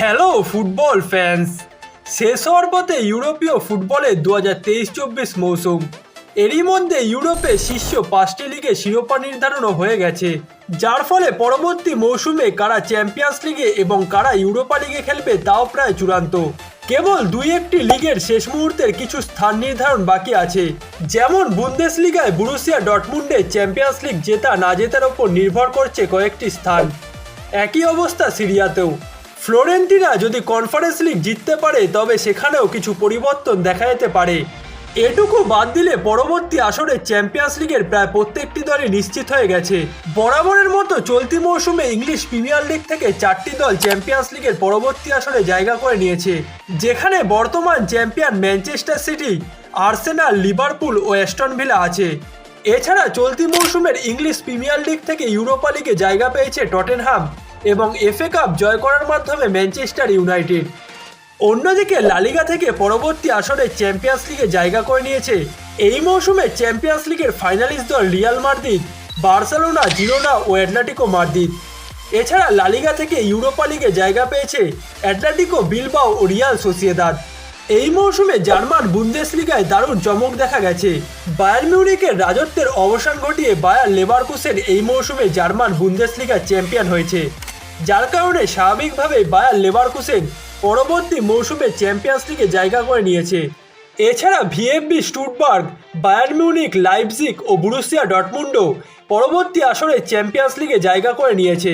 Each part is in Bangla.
Hello football fans. শেষ হওয়ার পথে ইউরোপীয় ফুটবলের দু হাজার তেইশ চব্বিশ মৌসুম। এরই মধ্যে ইউরোপে শীর্ষ পাঁচটি লিগে শিরোপা নির্ধারণও হয়ে গেছে, যার ফলে পরবর্তী মৌসুমে কারা চ্যাম্পিয়ন্স লিগে এবং কারা ইউরোপা লিগে খেলবে তাও প্রায় চূড়ান্ত। কেবল দুই একটি লিগের শেষ মুহূর্তের কিছু স্থান নির্ধারণ বাকি আছে, যেমন বুন্দেস লিগায় বুরুসিয়া ডটমুন্ডে চ্যাম্পিয়ন্স লিগ জেতা না জেতার ওপর নির্ভর করছে কয়েকটি স্থান। একই অবস্থা সিরিয়াতেও। ফ্লোরেন্টিনা যদি কনফারেন্স লিগ জিততে পারে, তবে সেখানেও কিছু পরিবর্তন দেখা যেতে পারে। এটুকু বাদ দিলে পরবর্তী আসরে চ্যাম্পিয়ন্স লিগের প্রায় প্রত্যেকটি দলই নিশ্চিত হয়ে গেছে। বরাবরের মতো চলতি মৌসুমে ইংলিশ প্রিমিয়ার লিগ থেকে চারটি দল চ্যাম্পিয়ন্স লিগের পরবর্তী আসরে জায়গা করে নিয়েছে, যেখানে বর্তমান champion Manchester City, Arsenal, Liverpool ও অ্যাস্টন ভিলা আছে। এছাড়া চলতি মৌসুমের ইংলিশ প্রিমিয়ার লিগ থেকে ইউরোপা লিগে জায়গা পেয়েছে টটেনহাম। এবং এফএ কাপ জয় করার মাধ্যমে ম্যানচেস্টার ইউনাইটেড। অন্যদিকে লালিগা থেকে পরবর্তী আসরে চ্যাম্পিয়ন্স লিগে জায়গা করে নিয়েছে। এই মৌসুমে চ্যাম্পিয়ন্স লিগের ফাইনালিস্ট দল রিয়াল মাদ্রিদ, বার্সেলোনা জিরোনা ও অ্যাটলেটিকো মাদ্রিদ। এছাড়া লালিগা থেকে ইউরোপা লিগে জায়গা পেয়েছে অ্যাটলেটিকো বিলবাও ও রিয়াল সোসিয়েদাদ। এই মৌসুমে জার্মান বুন্দেসলিগায় দারুণ চমক দেখা গেছে। বায়ার মিউনিকের রাজত্বের অবসান ঘটিয়ে বায়ার লেভারকুসেন এই মৌসুমে জার্মান বুন্দেসলিগার চ্যাম্পিয়ন হয়েছে। যার কারণে স্বাভাবিকভাবে বায়ার লেভারকুসেন পরবর্তী মৌসুমে চ্যাম্পিয়ন্স লিগে জায়গা করে নিয়েছে। এছাড়া VfB Stuttgart Bayern Munich Leipzig ও বুরুসিয়া ডটমুন্ডো পরবর্তী আসরে চ্যাম্পিয়ন্স লিগে জায়গা করে নিয়েছে।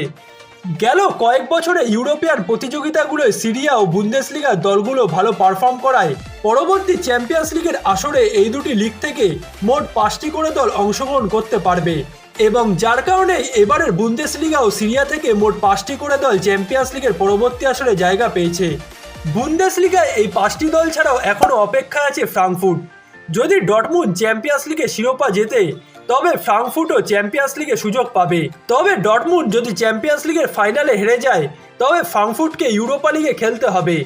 গেল কয়েক বছরে ইউরোপিয়ান প্রতিযোগিতাগুলোয় সিরিয়া ও বুন্দেসলিগার দলগুলো ভালো পারফর্ম করায়। পরবর্তী চ্যাম্পিয়ন্স লিগের আসরে এই দুটি লিগ থেকে মোট পাঁচটি করে দল অংশগ্রহণ করতে পারবে। এবং যার কারণে এবারের বুন্দেসলিগা ও সিরিয়া থেকে মোট পাঁচটি করে দল চ্যাম্পিয়ন্স লিগের পরবর্তী আসরে জায়গা পেয়েছে। বুন্দেসলিগায় এই পাঁচটি দল ছাড়াও এখনও অপেক্ষা আছে ফ্রাঙ্কফুট। যদি ডটমুন চ্যাম্পিয়ন্স লিগে শিরোপা জেতে, তবে ফ্রাঙ্কফুটও চ্যাম্পিয়ন্স লিগে সুযোগ পাবে। তবে ডটমুন যদি চ্যাম্পিয়ন্স লিগের ফাইনালে হেরে যায়, তবে ফ্রাঙ্কফুটকে ইউরোপা লিগে খেলতে হবে।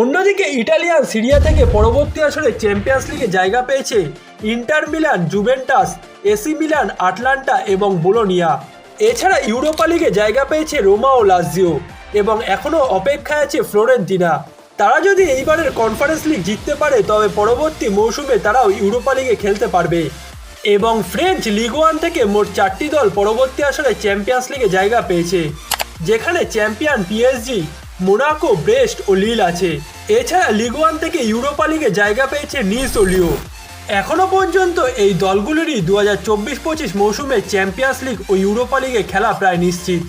অন্যদিকে ইটালিয়ান সিরিয়া থেকে পরবর্তী আসরে চ্যাম্পিয়ন্স লিগে জায়গা পেয়েছে Inter Milan, Juventus, AC Milan, Atalanta এবং বোলোনিয়া। এছাড়া ইউরোপা লিগে জায়গা পেয়েছে রোমা ও লাজিও এবং এখনও অপেক্ষায় আছে ফ্লোরেন্তিনা তারা যদি এইবারের কনফারেন্স লিগ জিততে পারে, তবে পরবর্তী মৌসুমে তারাও ইউরোপা লিগে খেলতে পারবে। এবং ফ্রেঞ্চ লিগ ওয়ান থেকে মোট চারটি দল পরবর্তী আসরে চ্যাম্পিয়ন্স লিগে জায়গা পেয়েছে, যেখানে চ্যাম্পিয়ন পিএসজি মোনাকো ব্রেস্ট ও লিল আছে। এছাড়া লিগ ওয়ান থেকে ইউরোপা লিগে জায়গা পেয়েছে নিস ও লিও এখনও পর্যন্ত এই দলগুলিরই দু হাজার চব্বিশ পঁচিশ মৌসুমে চ্যাম্পিয়ন্স লিগ ও ইউরোপা লিগে খেলা প্রায় নিশ্চিত।